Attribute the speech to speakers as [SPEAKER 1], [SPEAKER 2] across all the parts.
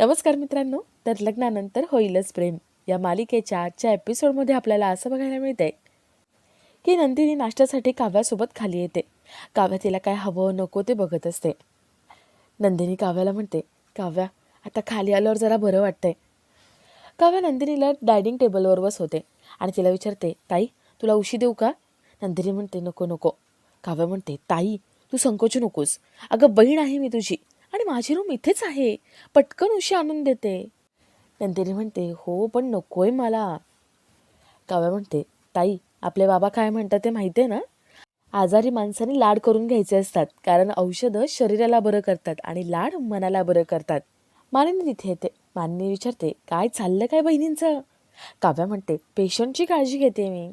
[SPEAKER 1] नमस्कार मित्रांनो तर लग्नानंतर होईलच प्रेम. या मालिकेच्या आजच्या एपिसोडमध्ये आपल्याला असं बघायला मिळतंय की नंदिनी नाश्त्यासाठी काव्यासोबत खाली येते. काव्या तिला काय हवं नको ते बघत असते. नंदिनी काव्याला म्हणते काव्या आता खाली आल्यावर जरा बरं वाटतंय. काव्या नंदिनीला डायनिंग टेबलवर बसवते आणि तिला विचारते ताई तुला उशी देऊ का? नंदिनी म्हणते नको नको. काव्या म्हणते ताई तू संकोचू नकोस. अगं बहीण आहे मी तुझी. आणि माझी रूम इथेच आहे. पटकन उशी आणून देते. नंदिनी म्हणते हो पण नकोय मला. काव्या म्हणते ताई आपले बाबा काय म्हणतात ते माहिती आहे ना? आजारी माणसाने लाड करून घ्यायचे असतात. कारण औषधं शरीराला बरं करतात आणि लाड मनाला बरं करतात. मानिनी तिथे येते. मानिनी विचारते काय चाललं काय बहिणींचं? काव्या म्हणते पेशंटची काळजी घेते मी.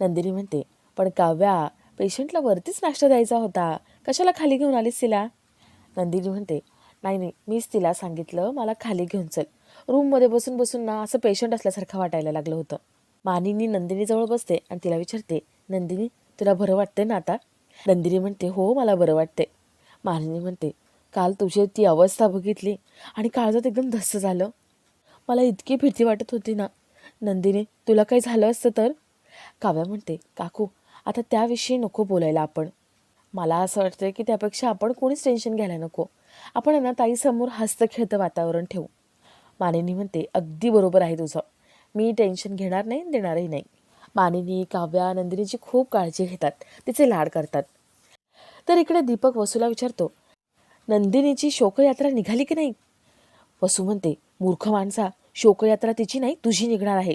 [SPEAKER 1] नंदिनी म्हणते पण काव्या पेशंटला वरतीच नाश्ता द्यायचा होता. कशाला खाली घेऊन आलीस तिला? नंदिनी म्हणते नाही नाही मीच तिला सांगितलं मला खाली घेऊन चल. रूममध्ये बसून बसून ना असं पेशंट असल्यासारखं वाटायला लागलं होतं. मानिनी नंदिनीजवळ बसते आणि तिला विचारते नंदिनी तुला बरं वाटते ना आता? नंदिनी म्हणते हो मला बरं वाटते मानिनी म्हणते काल तुझी ती अवस्था बघितली आणि काळजात एकदम धस्स झालं. मला इतकी भीती वाटत होती ना. नंदिनी तुला काही झालं असतं तर? काव्या म्हणते काकू आता त्याविषयी नको बोलायला आपण. मला असं वाटतं की त्यापेक्षा आपण कोणीच टेन्शन घ्यायला नको. आपण आहे ना ताईसमोर हस्तखेळतं खेळतं वातावरण ठेवू. मानिनी म्हणते अगदी बरोबर आहे तुझं. मी टेन्शन घेणार नाही देणारही नाही. मानिनी काव्या नंदिनीची खूप काळजी घेतात. तिचे लाड करतात. तर इकडे दीपक वसूला विचारतो नंदिनीची शोकयात्रा निघाली की नाही? वसू म्हणते मूर्ख माणसा शोकयात्रा तिची नाही तुझी निघणार आहे.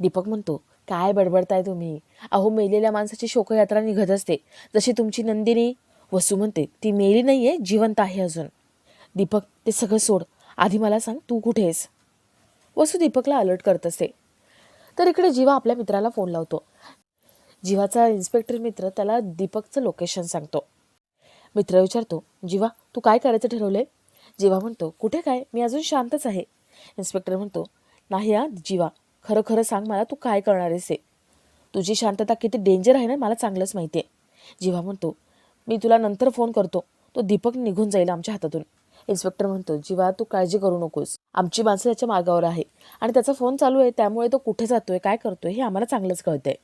[SPEAKER 1] दीपक म्हणतो काय बडबडताय तुम्ही? अहो मेलेल्या माणसाची शोकयात्रा निघत असते. जशी तुमची नंदिनी वसू म्हणते ती मेली नाही आहे जिवंत आहे अजून. दीपक ते सगळं सोड. आधी मला सांग तू कुठे आहेस? वसू दीपकला अलर्ट करत असते. तर इकडे जीवा आपल्या मित्राला फोन लावतो. जीवाचा इन्स्पेक्टर मित्र त्याला दीपकचं लोकेशन सांगतो. मित्र विचारतो जीवा तू काय करायचं ठरवलंय? जीवा म्हणतो कुठे काय? मी अजून शांतच आहे. इन्स्पेक्टर म्हणतो नाही हा जीवा. खरं खरं सांग मला तू काय करणार आहेस हे? तुझी शांतता किती डेंजर आहे ना मला चांगलंच माहिती आहे जेव्हा म्हणतो मी तुला नंतर फोन करतो. तो दीपक निघून जाईल आमच्या हातातून. इन्स्पेक्टर म्हणतो जीवा तू काळजी करू नकोस. आमची माणसं त्याच्या मागावर आहे. आणि त्याचा फोन चालू आहे त्यामुळे तो कुठे जातोय काय करतोय हे आम्हाला चांगलंच कळतंय.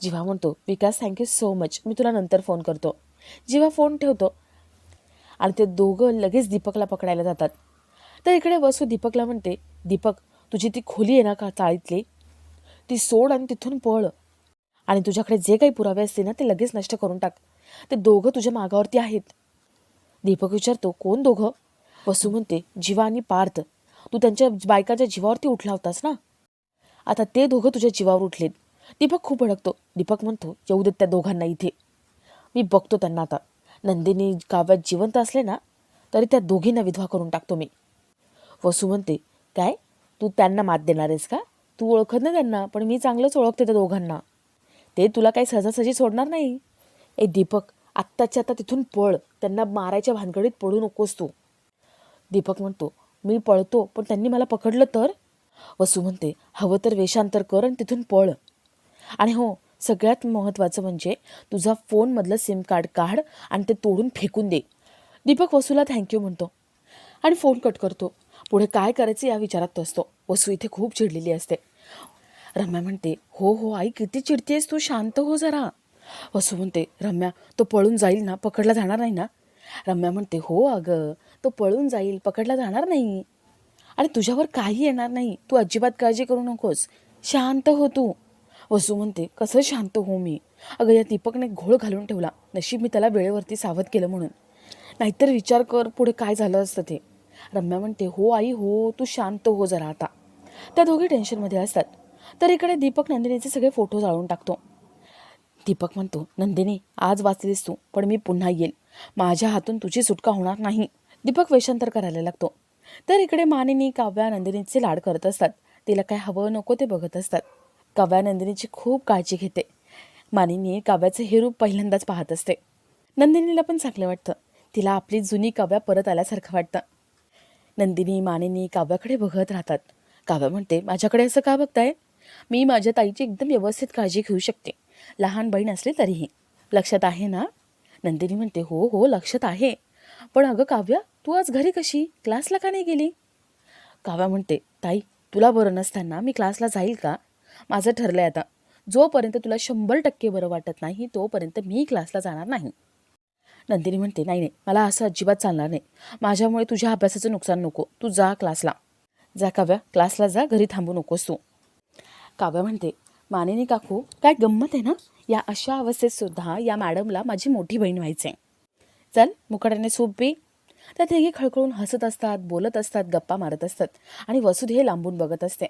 [SPEAKER 1] जीवा म्हणतो Vikas thank you so much मी तुला नंतर फोन करतो. जीवा फोन ठेवतो. आणि ते दोघं लगेच दीपकला पकडायला जातात. तर इकडे वसू दीपकला म्हणते दीपक तुझी ती खोली आहे ना का चाळीतली? ती सोड आणि तिथून पळ. आणि तुझ्याकडे जे काही पुरावे असतील ना ते लगेच नष्ट करून टाक. ते दोघं तुझ्या मागावरती आहेत. दीपक विचारतो कोण दोघं? वसू म्हणते जीवा आणि पार्थ. तू त्यांच्या बायकाच्या जीवावरती उठला होतास ना? आता ते दोघं तुझ्या जीवावर उठलेत. दीपक खूप अडकतो दीपक म्हणतो येऊ देत त्या दोघांना इथे. मी बघतो त्यांना आता. नंदिनी काव्यात जिवंत असले ना तरी त्या दोघींना विधवा करून टाकतो मी. वसू म्हणते काय? तू त्यांना मात देणार आहेस का? तू ओळखत नाही त्यांना पण मी चांगलंच ओळखते त्या दोघांना. ते तुला काही सहजासहजी सोडणार नाही? ए दीपक आत्ताच्या आता तिथून पळ. त्यांना मारायच्या भानगडीत पडू नकोस तू. दीपक म्हणतो मी पळतो पण त्यांनी मला पकडलं तर? वसू म्हणते हवं तर वेषांतर कर आणि तिथून पळ. आणि हो सगळ्यात महत्त्वाचं म्हणजे तुझा फोनमधलं सिम कार्ड काढ आणि ते तोडून फेकून दे. दीपक वसूला थँक्यू म्हणतो आणि फोन कट करतो. पुढे काय करायचं या विचारात तो असतो. वसू इथे खूप चिडलेली असते. रम्या म्हणते हो हो आई किती चिडतेस तू शांत हो जरा. वसू म्हणते रम्या तो पळून जाईल ना? पकडला जाणार नाही ना? रम्या म्हणते हो अगं तो पळून जाईल पकडला जाणार नाही. आणि तुझ्यावर काही येणार नाही. तू अजिबात काळजी करू नकोस. शांत हो तू. वसू म्हणते कसं शांत हो मी? अगं या दीपकने घोळ घालून ठेवला. नशीब मी त्याला वेळेवरती सावध केलं म्हणून. नाहीतर विचार कर पुढे काय झालं असतं ते. रम्या म्हणते हो आई हो तू शांत हो जरा आता. त्या दोघी टेन्शनमध्ये असतात. तर इकडे दीपक नंदिनीचे सगळे फोटो जाळून टाकतो. दीपक म्हणतो नंदिनी आज वाचलीस तू पण मी पुन्हा येईल. माझ्या हातून तुझी सुटका होणार नाही. दीपक वेषांतर करायला लागतो. तर इकडे मानिनी काव्या नंदिनीचे लाड करत असतात. तिला काय हवं नको ते बघत असतात. काव्या नंदिनीची खूप काळजी घेते. मानिनी काव्याचं हे रूप पहिल्यांदाच पाहत असते. नंदिनीला पण चांगलं वाटतं. तिला आपली जुनी काव्या परत आल्यासारखं वाटतं. नंदिनी मानिनी काव्याकडे बघत राहतात. काव्या म्हणते माझ्याकडे असं का बघताय? मी माझ्या ताईची एकदम व्यवस्थित काळजी घेऊ शकते. लहान बहीण असली तरीही. लक्षात आहे ना? नंदिनी म्हणते हो हो लक्षात आहे. पण अगं काव्या तू आज घरी कशी? क्लासला का नाही गेली? काव्या म्हणते ताई तुला बरं नसताना मी क्लासला जाईल का? माझं ठरलं आहे आता. जोपर्यंत तुला शंभर टक्के बरं वाटत नाही तोपर्यंत मी क्लासला जाणार नाही. नंदिनी म्हणते नाही नाही मला असं अजिबात चालणार नाही. माझ्यामुळे तुझ्या अभ्यासाचं नुकसान नको. तू जा क्लासला. जा काव्या क्लासला जा घरी थांबू नकोस तू. काव्या म्हणते मानेनी काकू काय गंमत आहे ना? या अशा अवस्थेत सुद्धा या मॅडमला माझी मोठी बहीण व्हायचे चल मुकाट्याने सूप पी. त्या तिघी खळखळून हसत असतात बोलत असतात गप्पा मारत असतात आणि वसुध हे लांबून बघत असते.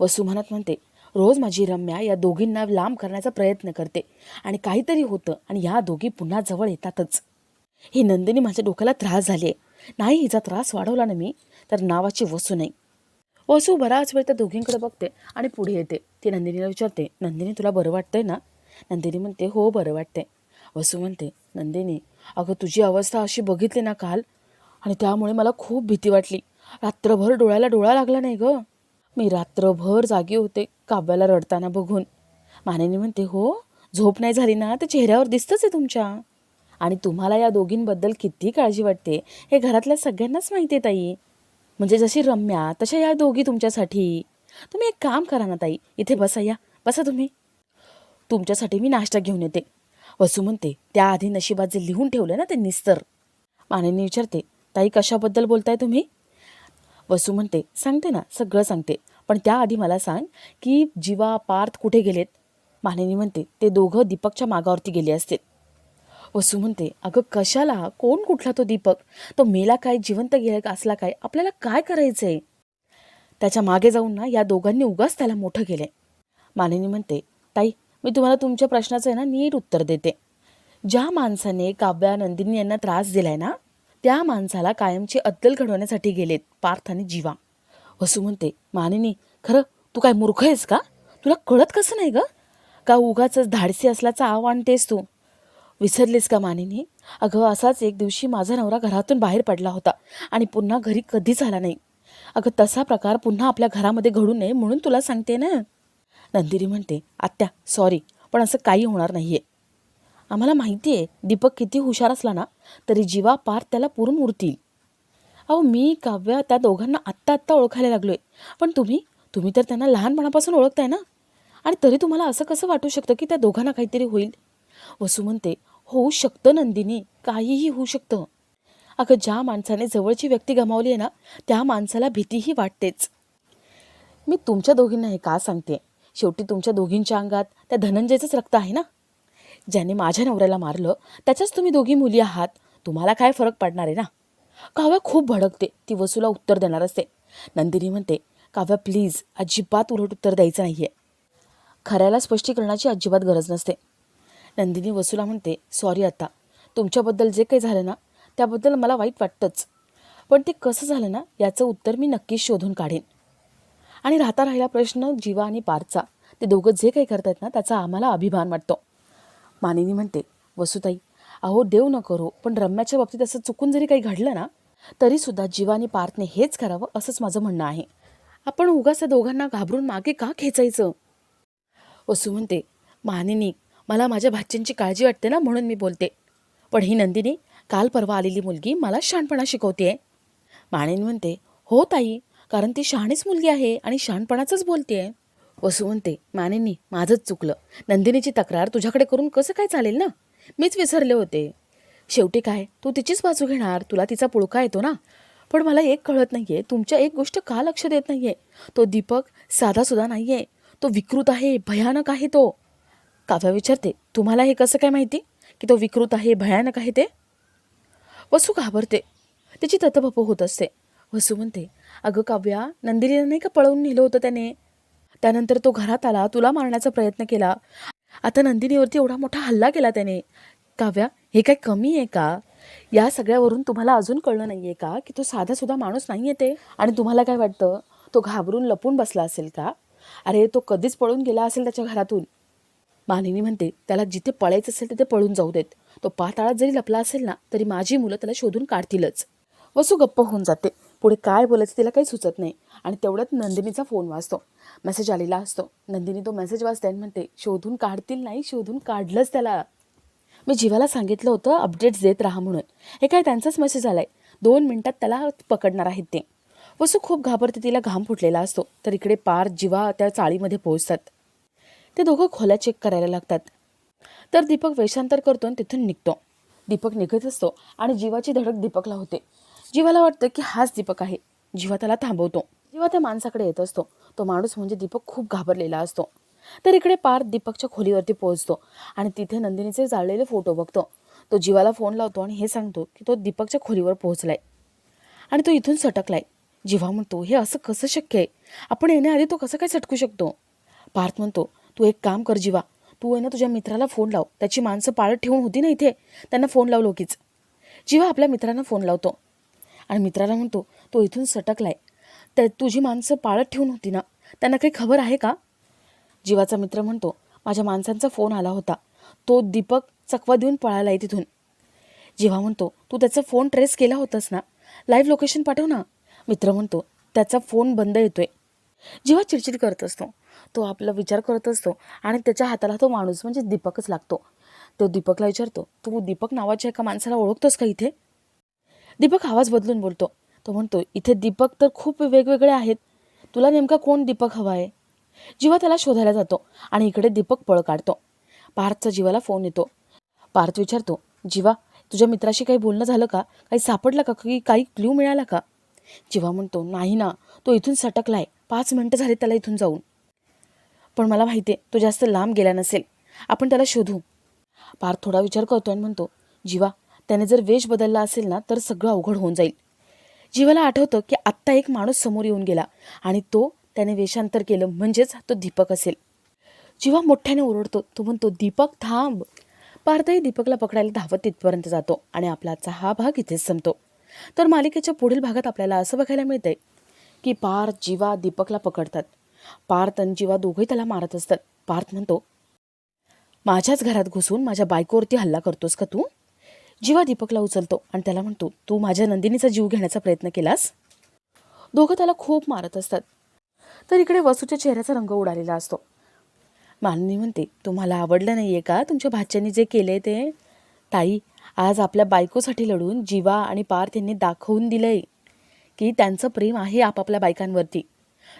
[SPEAKER 1] वसू म्हणत म्हणते रोज माझी रम्या या दोघींना लांब करण्याचा प्रयत्न करते. आणि काहीतरी होतं आणि ह्या दोघी पुन्हा जवळ येतातच. ही नंदिनी माझ्या डोक्याला त्रास झाली आहे. नाही हिचा त्रास वाढवला ना मी तर नावाची वसू नाही. वसू बराच वेळ त्या दोघींकडे बघते आणि पुढे येते. ती नंदिनीला विचारते नंदिनी तुला बरं वाटतंय ना? नंदिनी म्हणते हो बरं वाटते वसू म्हणते नंदिनी अगं तुझी अवस्था अशी बघितली ना काल आणि त्यामुळे मला खूप भीती वाटली. रात्रभर डोळ्याला डोळा लागला नाही गं. मी रात्रभर जागी होते. काव्याला रडताना बघून. मानेनी म्हणते हो झोप नाही झाली ना तर चेहऱ्यावर दिसतंच आहे तुमच्या. आणि तुम्हाला या दोघींबद्दल किती काळजी वाटते हे घरातल्या सगळ्यांनाच माहिती आहे ताई. म्हणजे जशी रम्या तशा या दोघी तुमच्यासाठी. तुम्ही एक काम करा ना ताई. इथे बसा या. बसा तुम्ही. तुमच्यासाठी मी नाश्ता घेऊन येते. वसू म्हणते त्याआधी नशिबात जे लिहून ठेवलं ना ते निस्तर. मानेनी विचारते ताई कशाबद्दल बोलताय तुम्ही? वसू म्हणते सांगते ना सगळं सांगते. पण त्याआधी मला सांग की जीवा पार्थ कुठे गेलेत? मानेनी म्हणते ते दोघं दीपकच्या मागावरती गेले असतील. वसू म्हणते अगं कशाला? कोण कुठला तो दीपक? तो मेला काय जिवंत गेला असला काय? आपल्याला काय करायचंय? त्याच्यामागे जाऊन ना या दोघांनी उगाच त्याला मोठं केलंय. मानिनी म्हणते ताई मी तुम्हाला तुमच्या प्रश्नाचं आहे ना नीट उत्तर देते. ज्या माणसाने काव्या नंदिनी यांना त्रास दिलाय ना त्या माणसाला कायमची अद्दल घडवण्यासाठी गेलेत पार्थ आणि जीवा. वसू म्हणते मानिनी खरं तू काय मूर्ख आहेस का? तुला कळत कसं नाही ग? का उगाच धाडसी असल्याचा आव आणतेस तू? विसरलीस का मानिनी? अगं असाच एक दिवशी माझा नवरा घरातून बाहेर पडला होता आणि पुन्हा घरी कधीच आला नाही. अगं तसा प्रकार पुन्हा आपल्या घरामध्ये घडू नये म्हणून तुला सांगते ना. नंदिनी म्हणते आत्या सॉरी पण असं काही होणार नाही आहे आम्हाला माहिती आहे दीपक किती हुशार असला ना तरी जीवा पार त्याला पुरून उरतील. अहो मी काव्या त्या दोघांना आत्ता आत्ता ओळखायला लागलो आहे पण तुम्ही तुम्ही तर त्यांना लहानपणापासून ओळखताय ना? आणि तरी तुम्हाला असं कसं वाटू शकतं की त्या दोघांना काहीतरी होईल? वसू म्हणते होऊ शकतं नंदिनी काहीही होऊ शकतं. अगं ज्या माणसाने जवळची व्यक्ती गमावली आहे ना त्या माणसाला भीतीही वाटतेच. मी तुमच्या दोघींना हे का सांगते? शेवटी तुमच्या दोघींच्या अंगात त्या धनंजयचंच रक्त आहे ना? ज्याने माझ्या नवऱ्याला मारलं त्याच्याच तुम्ही दोघी मुली आहात. तुम्हाला काय फरक पडणार आहे ना? काव्या खूप भडकते. ती वसूला उत्तर देणार असते. नंदिनी म्हणते काव्या प्लीज अजिबात उलट उत्तर द्यायचं नाही आहे खऱ्याला स्पष्टीकरणाची अजिबात गरज नसते. नंदिनी वसूला म्हणते सॉरी आता. तुमच्याबद्दल जे काही झालं ना त्याबद्दल मला वाईट वाटतंच. पण ते कसं झालं ना याचं उत्तर मी नक्कीच शोधून काढेन. आणि राहता राहिला प्रश्न जीवा आणि पारचा. ते दोघं जे काही करतायत ना त्याचा आम्हाला अभिमान वाटतो. मानिनी म्हणते वसुताई अहो देव न करो पण रम्याच्या बाबतीत असं चुकून जरी काही घडलं ना तरीसुद्धा जीवानी पार्थने हेच करावं असंच माझं म्हणणं आहे. आपण उगाच त्या दोघांना घाबरून मागे का खेचायचं? वसू म्हणते मानिनी मला माझ्या भाच्यांची काळजी वाटते ना म्हणून मी बोलते. पण ही नंदिनी काल परवा आलेली मुलगी मला शहाणपणा शिकवते मानिनी म्हणते हो ताई कारण ती शहाणीच मुलगी आहे आणि शहाणपणाचंच बोलते वसू म्हणते मानिनी माझंच चुकलं. नंदिनीची तक्रार तुझ्याकडे करून कसं काय चालेल ना? मीच विसरले होते. शेवटी काय? तू तिचीच बाजू घेणार. तुला तिचा पुळका येतो ना? पण मला एक कळत नाहीये. तुमच्या एक गोष्ट का लक्ष देत नाहीये? तो दीपक साधासुद्धा नाहीये. तो विकृत आहे भयानक आहे तो. काव्या विचारते तुम्हाला हे कसं काय माहिती? की तो विकृत आहे भयानक आहे ते? वसू घाबरते. त्याची ततभप होत असते. वसू म्हणते अगं काव्या नंदिनीला नाही का पळवून नेलं होतं त्याने? त्यानंतर तो घरात आला. तुला मारण्याचा प्रयत्न केला. आता नंदिनीवरती एवढा मोठा हल्ला केला त्याने. काव्या हे काय कमी आहे का? या सगळ्यावरून तुम्हाला अजून कळलं नाही आहे का? की तो साधा सुद्धा माणूस नाही आहे ते? आणि तुम्हाला काय वाटतं? तो घाबरून लपून बसला असेल का? अरे तो कधीच पळून गेला असेल त्याच्या घरातून. मालिनी म्हणते त्याला जिथे पळायचं असेल तिथे पळून जाऊ देत. तो पाताळात जरी लपला असेल ना तरी माझी मुलं त्याला शोधून काढतीलच. वसू गप्प होऊन जाते. पुढे काय बोलायचं तिला काही सुचत नाही. आणि तेवढ्यात नंदिनीचा फोन वाजतो. मेसेज आलेला असतो. नंदिनी तो मेसेज वाचते आणि म्हणते शोधून काढतील नाही शोधून काढलंच त्याला. मी जीवाला सांगितलं होतं अपडेट्स देत राहा म्हणून. हे काय त्यांचाच मेसेज आला आहे दोन मिनटात त्याला पकडणार आहेत ते. वसू खूप घाबरते तिला घाम फुटलेला असतो. तर इकडे पार जीवा त्या चाळीमध्ये पोहोचतात. ते दोघं खोल्या चेक करायला लागतात. तर दीपक वेषांतर करतो आणि तिथून निघतो. दीपक निघत असतो आणि जीवाची धडक दीपकला होते. जीवाला वाटतं की हाच दीपक आहे. जीवा त्याला थांबवतो. जेव्हा त्या माणसाकडे येत असतो. तो माणूस म्हणजे दीपक खूप घाबरलेला असतो. तर इकडे पार दीपकच्या खोलीवरती पोहोचतो आणि तिथे नंदिनीचे जाळलेले फोटो बघतो. तो जीवाला फोन लावतो आणि हे सांगतो की तो दीपकच्या खोलीवर पोहोचलाय. आणि तो इथून सटकलाय. जीवा म्हणतो हे असं कसं शक्य आहे? आपण येण्याआधी तो कसं काय सटकू शकतो? पार्थ म्हणतो तू एक काम कर जीवा. तू आहे ना तुझ्या मित्राला फोन लाव. त्याची माणसं पाळत ठेवून होती ना इथे? त्यांना फोन लाव लोकीच जीवा आपल्या मित्रांना फोन लावतो. आणि मित्राला म्हणतो तो इथून सटकलाय. तर तुझी माणसं पाळत ठेवून होती ना? त्यांना काही खबर आहे का? जीवाचा मित्र म्हणतो माझ्या माणसांचा फोन आला होता. तो दीपक चकवा देऊन पळाला आहे तिथून. जीवा म्हणतो तू त्याचा फोन ट्रेस केला होतास ना? लाईव्ह लोकेशन पाठव ना. मित्र म्हणतो त्याचा फोन बंद येतोय. जेव्हा चिडचिड करत असतो. तो आपला विचार करत असतो आणि त्याच्या हाताला तो माणूस म्हणजे दीपकच लागतो. तो दीपकला विचारतो तू दीपक नावाच्या एका माणसाला ओळखतोस का इथे? दीपक आवाज बदलून बोलतो. तो म्हणतो इथे दीपक तर खूप वेगवेगळे आहेत. तुला नेमका कोण दीपक हवा आहे? जीवा त्याला शोधायला जातो आणि इकडे दीपक पळ काढतो. पार्थचा जीवाला फोन येतो. पार्थ विचारतो जीवा तुझ्या मित्राशी काही बोलणं झालं का? काही सापडलं का? की काही क्ल्यू मिळाला का? जीवा म्हणतो नाही ना तो इथून सटकलाय. पाच मिनटं झाली त्याला इथून जाऊन. पण मला माहिती आहे तो जास्त लांब गेला नसेल. आपण त्याला शोधू. पार्थ थोडा विचार करतो आणि म्हणतो जीवा त्याने जर वेश बदलला असेल ना तर सगळं अवघड होऊन जाईल. जीवाला आठवतं की आत्ता एक माणूस समोर येऊन गेला आणि तो त्याने वेषांतर केलं म्हणजेच तो दीपक असेल. जीवा मोठ्याने ओरडतो तो म्हणतो दीपक थांब. पार्थही दीपकला पकडायला धावत तिथपर्यंत जातो आणि आपला आजचा हा भाग इथेच संपतो. तर मालिकेच्या पुढील भागात आपल्याला असं बघायला मिळतंय की पार्थ जीवा दीपकला पकडतात. पार्थ आणि जीवा दोघंही त्याला मारत असतात. पार्थ म्हणतो माझ्याच घरात घुसून माझ्या बायकोवरती हल्ला करतोस का तू? जीवा दीपकला उचलतो आणि त्याला म्हणतो तू माझ्या नंदिनीचा जीव घेण्याचा प्रयत्न केलास? दोघं त्याला खूप मारत असतात. तर इकडे वसूच्या चेहऱ्याचा रंग उडालेला असतो. माननी म्हणते तुम्हाला आवडलं नाही आहे का? तुमच्या भाच्यांनी जे केले ते? ताई आज आपल्या बायकोसाठी लढून जीवा आणि पार्थ यांनी दाखवून दिलंय की त्यांचं प्रेम आहे आपापल्या बायकांवरती.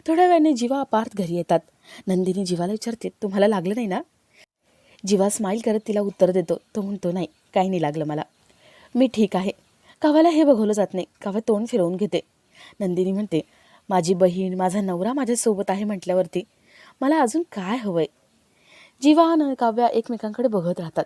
[SPEAKER 1] थोड्या वेळाने जीवा पार्थ घरी येतात. नंदिनी जीवाला विचारते तुम्हाला लागलं नाही ना? जीवा स्माईल करत तिला उत्तर देतो. तो म्हणतो नाही काही नाही लागलं मला. मी ठीक आहे. कावाला हे बघवलं जात नाही. कावा तोंड फिरवून घेते. नंदिनी म्हणते माझी बहीण माझा नवरा माझ्यासोबत आहे म्हटल्यावरती मला अजून काय हवं आहे जीवा आणि काव्या एकमेकांकडे बघत राहतात.